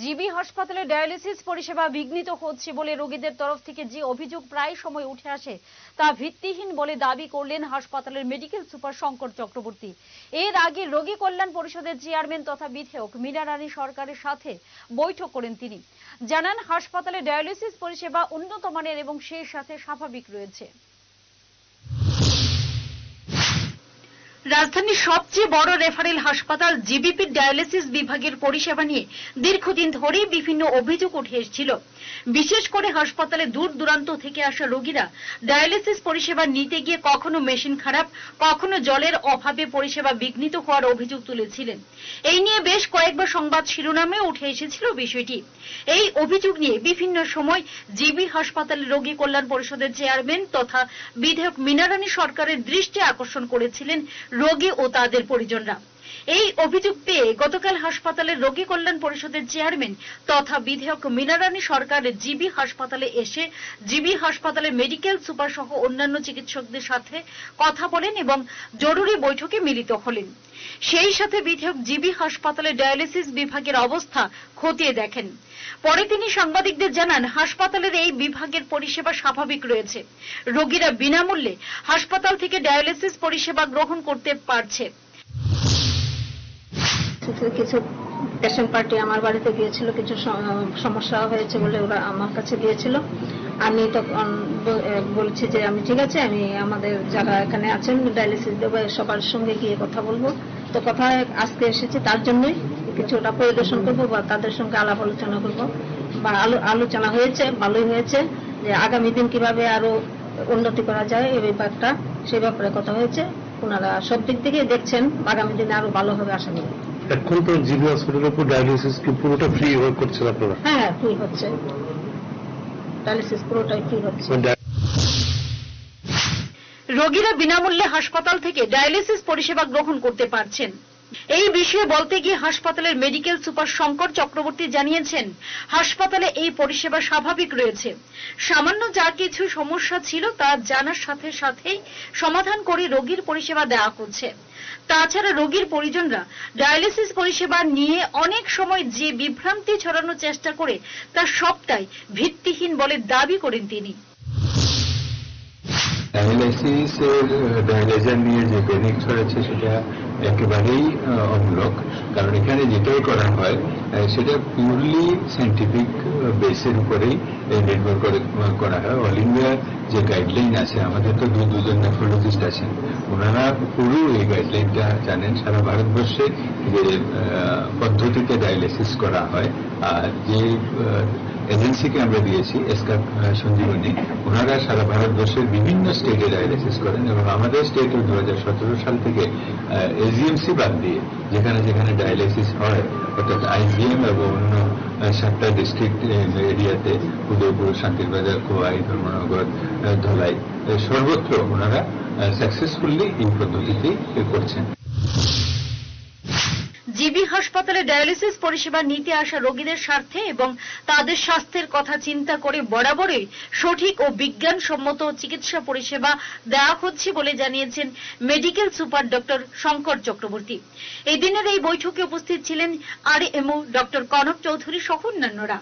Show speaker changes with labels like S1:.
S1: GB হাসপাতালে dialysis পরিষেবা বিঘ্নিত হচ্ছে বলে রোগীদের তরফ থেকে যে অভিযোগ প্রায় সময় উঠে আসে, তা ভিত্তিহীন বলে দাবি করলেন হাসপাতালের মেডিকেল সুপার শঙ্কর চক্রবর্তী। এর আগে রোগী কল্যাণ পরিষদের চেয়ারম্যান তথা বিধায়ক মীরা রানী সরকারের সাথে বৈঠক করেন তিনি। জানান, হাসপাতালে ডায়ালিসিস পরিষেবা উন্নত মানের এবং সেই সাথে স্বাভাবিক রয়েছে। রাজধানীর সবচেয়ে বড় রেফারেল হাসপাতাল জিবিপি ডায়ালিসিস বিভাগের পরিষেবা নিয়ে দীর্ঘদিন ধরেই বিভিন্ন অভিযোগ উঠে এসেছিল। বিশেষ করে হাসপাতালে দূর দূরান্ত থেকে আসা রোগীরা ডায়ালিসিস পরিষেবা নিতে গিয়ে কখনো মেশিন খারাপ, কখনো জলের অভাবে পরিষেবা বিঘ্নিত হওয়ার অভিযোগ তুলেছিলেন। এই নিয়ে বেশ কয়েকবার সংবাদ শিরোনামে উঠে এসেছিল বিষয়টি। এই অভিযোগ নিয়ে বিভিন্ন সময় জিবি হাসপাতালের রোগী কল্যাণ পরিষদের চেয়ারম্যান তথা বিধায়ক মিনারানী সরকারের দৃষ্টি আকর্ষণ করেছিলেন রোগী ও তাদের পরিজনরা। এই অভিযোগ পেয়ে গতকাল হাসপাতালের রোগী কল্যাণ পরিষদের চেয়ারম্যান তথা বিধায়ক মিনারানী সরকার জিবি হাসপাতালে এসে জিবি হাসপাতালের মেডিকেল, সুপার সহ অন্যান্য চিকিৎসকদের সাথে কথা বলেন এবং জরুরি বৈঠকে মিলিত হলেন। সেই সাথে বিধায়ক জিবি হাসপাতালে ডায়ালিসিস বিভাগের অবস্থা খতিয়ে দেখেন। পরে তিনি সাংবাদিকদের জানান, হাসপাতালের এই বিভাগের পরিষেবা স্বাভাবিক রয়েছে। রোগীরা বিনামূল্যে হাসপাতাল থেকে ডায়ালিসিস পরিষেবা গ্রহণ করতে পারছে।
S2: কিছু পেশেন্ট পার্টি আমার বাড়িতে গিয়েছিল, কিছু সমস্যা হয়েছে বলে ওরা আমার কাছে গিয়েছিল আমি তখন বলছি যে আমি ঠিক আছে, আমি আমাদের যারা এখানে আছেন, ডায়ালিসিস দেবো, সবার সঙ্গে গিয়ে কথা বলব। তো কথা আজকে এসেছি তার জন্যই। কিছুটা পরিদর্শন করব বা তাদের সঙ্গে আলাপ আলোচনা করব বা আলো- আলোচনা হয়েছে ভালোই হয়েছে যে আগামী দিন কীভাবে আরও উন্নতি করা যায় এই ব্যাপারটা সেই ব্যাপারে কথা হয়েছে। ওনারা সব দিক থেকে দেখছেন আগামী দিনে আরও ভালো হবে আশা করি।
S3: এখন তো জিবি হসপিটালের উপর ডায়ালিসিস কি পুরোটা ফ্রি ওয়ার্ক করছেন আপনারা?
S2: হ্যাঁ ফ্রি হচ্ছে। ডায়ালিসিস পুরোটাই ফ্রি হচ্ছে।
S3: মানে
S1: রোগীরা বিনামূল্যে হাসপাতাল থেকে ডায়ালিসিস পরিষেবা গ্রহণ করতে পারছেন। এই বিষয়ে বলতে গিয়ে হাসপাতালের মেডিকেল সুপার শঙ্কর চক্রবর্তী জানিয়েছেন, হাসপাতালে এই পরিষেবা স্বাভাবিক রয়েছে। সামান্য যা কিছু সমস্যা ছিল তা জানার সাথে সাথেই সমাধান করে রোগীর পরিষেবা দেওয়া হচ্ছে। তাছাড়া রোগীর পরিজনরা ডায়ালিসিস পরিষেবা নিয়ে অনেক সময় যে বিভ্রান্তি ছড়ানোর চেষ্টা করে তা সবটাই ভিত্তিহীন বলে দাবি করেন তিনি।
S4: ডায়ালাইসিস এর ডায়ালাইজার নিয়ে যে বেনিক ছড়াচ্ছে সেটা একেবারেই অমূলক কারণ এখানে যেটাই করা হয় সেটা পিওরলি সাইন্টিফিক বেসের উপরেই নির্ভর করে করা হয়। অল ইন্ডিয়ার যে গাইডলাইন আছে, আমাদের তো দু, দুজন নেফ্রোলজিস্ট আছেন, ওনারা পুরো এই গাইডলাইনটা জানেন। সারা ভারতবর্ষে যে পদ্ধতিতে ডায়ালাইসিস করা হয়, আর যে এজেন্সিকে আমরা দিয়েছি এসকা সঞ্জীবনী, ওনারা সারা ভারতবর্ষের বিভিন্ন স্টেটে ডায়ালিসিস করেন এবং আমাদের স্টেটে দু হাজার সতেরো সাল থেকে এজিএমসি বাদ দিয়ে যেখানে যেখানে ডায়ালিসিস হয় অর্থাৎ আইজিএম এবং অন্য সাতটা ডিস্ট্রিক্ট এরিয়াতে উদয়পুর, শান্তিরবাজার, খোয়াই, ধর্মনগর ধলাই সর্বত্র ওনারা সাকসেসফুলি এই পদ্ধতিতেই করছেন।
S1: জিবি হাসপাতালে ডায়ালিসিস পরিষেবা নিতে আসা রোগীদের স্বার্থে এবং তাদের স্বাস্থ্যের কথা চিন্তা করে বরাবরই সঠিক ও বিজ্ঞানসম্মত চিকিৎসা পরিষেবা দেওয়া হচ্ছে বলে জানিয়েছেন medical super doctor Shankar Chakraborty. এদিনের এই বৈঠকে উপস্থিত ছিলেন R MO doctor Kanak Chowdhury সহ অন্যান্যরা।